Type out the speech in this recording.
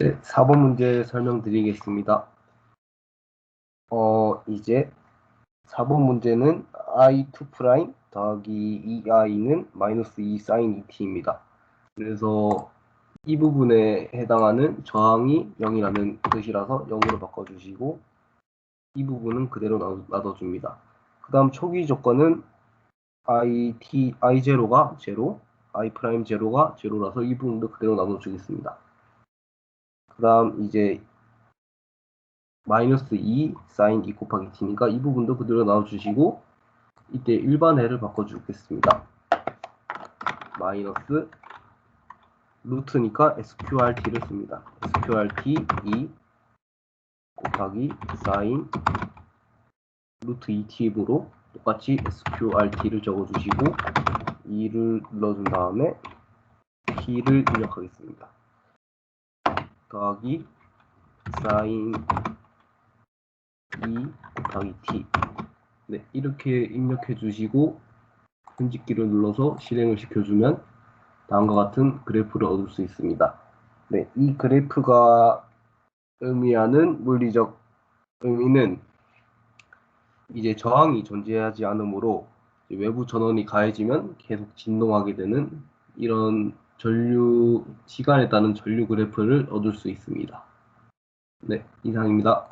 네, 4번 문제 설명드리겠습니다. 어, 이제 4번 문제는 i2' 더하기 2i는 마이너스 2 sin 2t입니다. 그래서 이 부분에 해당하는 저항이 0이라는 뜻이라서 0으로 바꿔주시고 이 부분은 그대로 놔- 놔둬줍니다. 그 다음 초기 조건은 i, t, i0가 0, i 프라임 0가 0라서 이 부분도 그대로 놔둬주겠습니다. 그 다음 이제 마이너스 2 사인 2 곱하기 t니까 이 부분도 그대로 놔둬주시고 이때 일반 해를 바꿔주겠습니다. 마이너스 루트니까 sqrt를 씁니다. sqrt 2 곱하기 사인 루트 2t으로 똑같이 sqrt를 적어주시고 2를 눌러준 다음에 t를 입력하겠습니다. 더하기 사인 2 곱하기 t 네, 이렇게 입력해 주시고 편집기를 눌러서 실행을 시켜주면 다음과 같은 그래프를 얻을 수 있습니다. 네, 이 그래프가 의미하는 물리적 의미는 이제 저항이 존재하지 않으므로 외부 전원이 가해지면 계속 진동하게 되는 이런 전류 시간에 따른 전류 그래프를 얻을 수 있습니다. 네, 이상입니다.